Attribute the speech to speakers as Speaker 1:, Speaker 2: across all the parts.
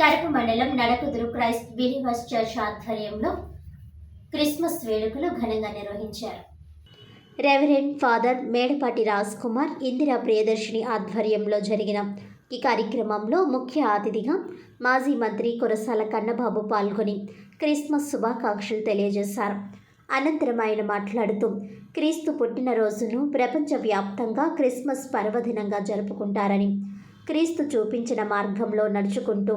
Speaker 1: కరపు మండలం Nadakuduru Christ believers church ఆధ్వర్యంలో Christmas వేడుకలు ఘనంగా నిర్వహించారు. రెవరెండ్ ఫాదర్ మేడపాటి రాజ్ కుమార్ ఇందిరా ప్రియదర్శిని ఆధ్వర్యంలో జరిగిన ఈ కార్యక్రమంలో ముఖ్య అతిథిగా మాజీ మంత్రి కురసాల కన్నబాబు పాల్గొని క్రిస్మస్ శుభాకాంక్షలు తెలియజేశారు. అనంతరం ఆయన మాట్లాడుతూ క్రీస్తు పుట్టినరోజును ప్రపంచవ్యాప్తంగా క్రిస్మస్ పర్వదినంగా జరుపుకుంటారని క్రీస్తు చూపించిన మార్గంలో నడుచుకుంటూ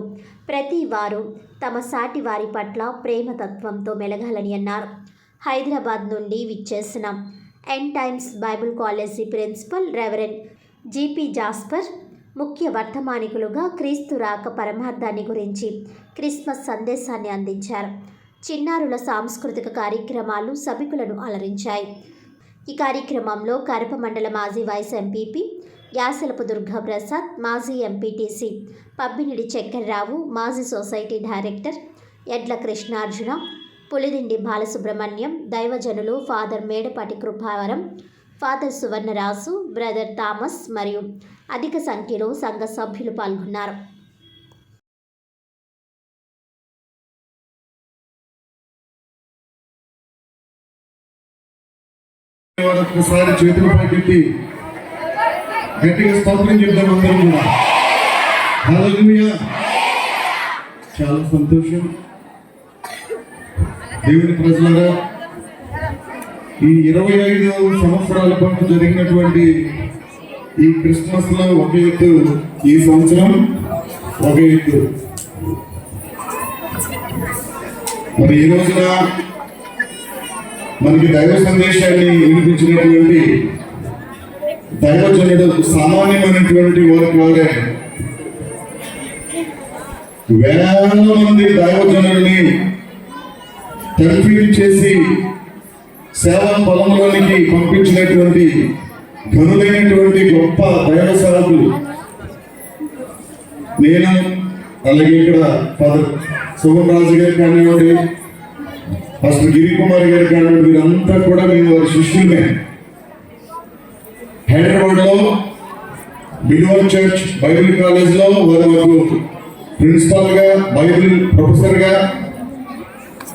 Speaker 1: ప్రతి వారు తమ సాటి వారి పట్ల ప్రేమతత్వంతో మెలగాలని అన్నారు. హైదరాబాద్ నుండి విచ్చేసిన N times Bible college principal reverend GP Jasper ముఖ్య వర్తమానికులుగా క్రీస్తు రాక పరమార్థాన్ని గురించి క్రిస్మస్ సందేశాన్ని అందించారు. చిన్నారుల సాంస్కృతిక కార్యక్రమాలు సభికులను అలరించాయి. ఈ కార్యక్రమంలో కరప మండల మాజీ వైస్ ఎంపీపీ యాసలపు దుర్గాప్రసాద్ మాజీ ఎంపీటీసీ పబ్బినిడి చక్కెరరావు మాజీ సొసైటీ డైరెక్టర్ ఎడ్ల కృష్ణార్జున పులిదిండి బాలసుబ్రహ్మణ్యం దైవజనులు father Medapati Krupavaram father Suvarnaraju brother Thomas మరియు అధిక సంఖ్యలో సంఘ సభ్యులు పాల్గొన్నారు.
Speaker 2: చేతులు గట్టిగా స్తోత్రం చెప్తాం అందరం కూడా. చాలా సంతోషం. దేవుని ప్రజలరా ఈ ఇరవై ఐదు సంవత్సరాల పాటు జరిగినటువంటి ఈ క్రిస్మస్లో ఒక ఎత్తు ఈ సంవత్సరం ఒక ఎత్తు. మరి ఈ రోజున మనకి దైవ సందేశాన్ని వినిపించినటువంటి దైవజనుడు సామాన్యమైనటువంటి వారికి వారే. వేల మంది దైవజనుడిని తర్ఫీదు చేసి సేవా పొలంలోనికి పంపించినటువంటి ఘనులైనటువంటి గొప్ప దైవ సేవకులు. నేను అలాగే ఇక్కడ ఫాదర్ సుగం రాజు గారు కానివ్వండి ఫస్ట్ గిరి కుమార్ గారు కానివ్వండి వీరంతా కూడా మేము వారి శిష్యులమే. హైదరాబాద్లో చర్చ్ బైబిల్ కాలేజ్లో వారు మాకు ప్రిన్సిపాల్గా బైబిల్ ప్రొఫెసర్గా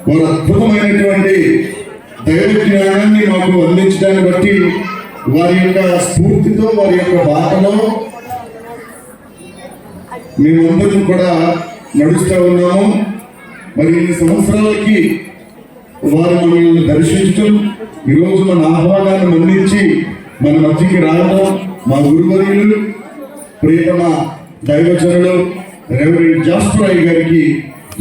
Speaker 2: వారు అద్భుతమైనటువంటి దైవ జ్ఞానాన్ని మాకు అందించడాన్ని బట్టి వారి యొక్క స్ఫూర్తితో వారి యొక్క బాటలో మేమందరం కూడా నడుస్తూ ఉన్నాము. మరి ఈ సంవత్సరాలకి వారు మనల్ని దర్శించడం ఈరోజు మన ఆహ్వానాన్ని మన్నించి మన మధ్యకి రావడం మా గురువర్యులు ప్రియతమ దైవచనులు రెవరెండ్ జాస్ట్రాయ్ గారికి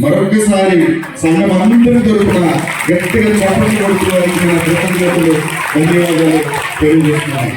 Speaker 2: మరొకసారి సంఘం అందరి తరపున గట్టిగా చప్పట్లు కొడుతూ నా కృతజ్ఞతలు ధన్యవాదాలు తెలియజేస్తున్నాను.